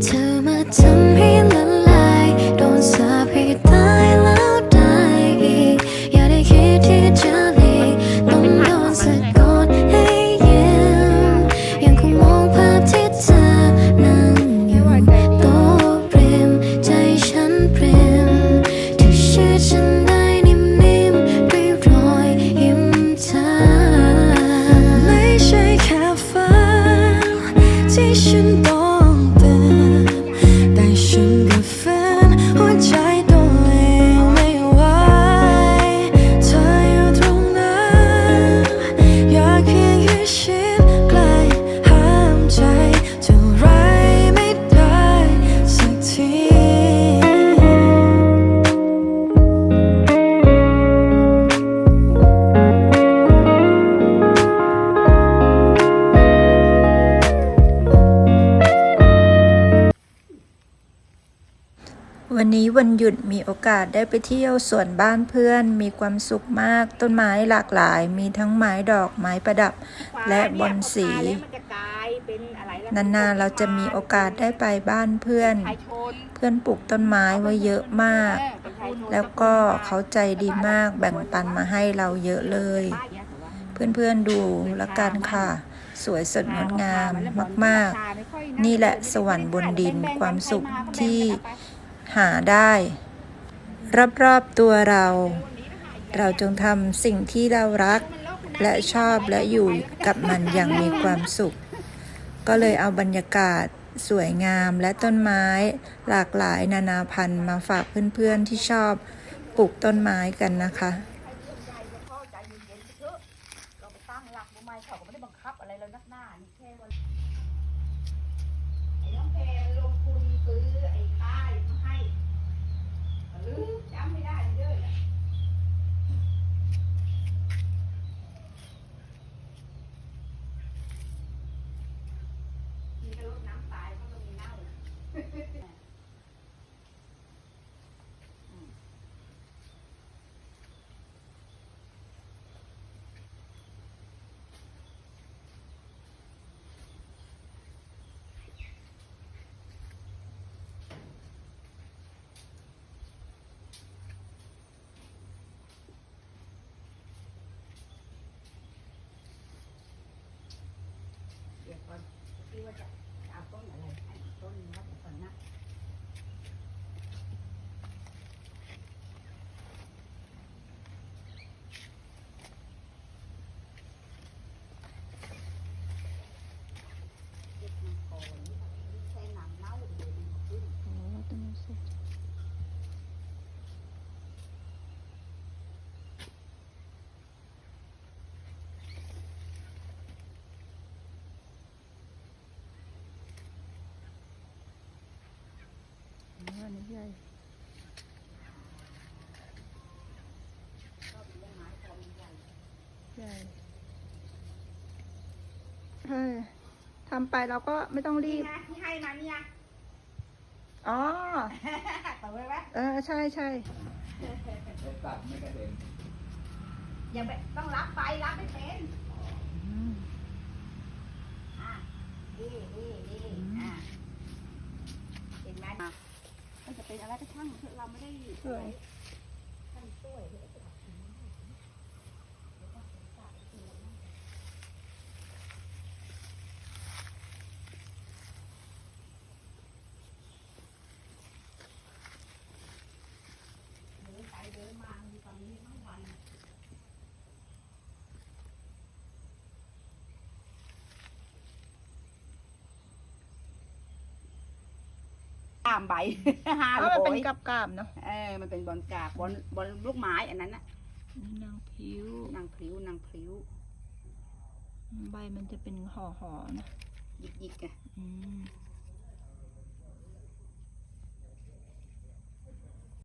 เธอมาทำ วันนี้วันหยุดมีโอกาสได้ไปเที่ยวสวนบ้านเพื่อน มีความสุขมาก ต้นไม้หลากหลาย มีทั้งไม้ดอกไม้ประดับ และบอนสีแล้วมันจะกลายเป็นอะไรล่ะนานๆเราจะมีโอกาสได้ไปบ้านเพื่อนชายชนเพื่อนปลูกต้นไม้ไว้เยอะมากเออเป็นชายชนแล้วก็เขาใจดีมากแบ่งปันมาให้เราเยอะเลยป้ายเนี่ยถือว่าเพื่อนๆดูละกันค่ะสวยสดงดงามมากๆๆนี่แหละสวรรค์บนดินความสุขที่ หาได้ รอบๆตัวเรา เราจงทำสิ่งที่เรารัก และชอบและอยู่กับมันอย่างมีความสุข ก็เลยเอาบรรยากาศสวยงามและต้นไม้หลากหลายนานาพันธุ์มาฝากเพื่อนๆที่ชอบปลูกต้นไม้กันนะคะเราไปตั้งหลักทำไมเขาก็ไม่ได้บังคับอะไรเรานักหน้านี่แค่ว่าไอ้น้องแพรลงทุนซื้อไอ้ป้ายมาให้หรือจำไม่ได้เด้อเนี่ยมีกระรดน้ำตายเขาก็มีเน่า เดี๋ยว ที่ว่าจะเอาต้นอะไรต้นนี้ว่าจะก่อนนะเก็บมันก่อนใช้น้ำเน่าเดี๋ยวมันขึ้น ทำไปเราก็ไม่ต้องรีนี่บ ไงที่ให้มาเนี่ย อ๋อเปิดไว้ไหมเออ ใช่ใช่อย่าไปต้องรับไปรับไม่เป็นอะนี่นี่นี่อะเห็นไหมมันจะ เป็นอะไรก็ช่างเถอะเราไม่ได้สวย ท่านช่วยเถอะเดินไปเดินมามีความนี้ทั้งวัน ตามใบห้าเพโลราะมันเป็นยกับกาบๆเนาะเออมันเป็นบอลกาบบอลบอลลูกไม้อันนั้นน่ะนางผิวนางพลิ้วนางพลิ้ว ใบมันจะเป็นห่อๆนะหยิกหยิกๆไงอืม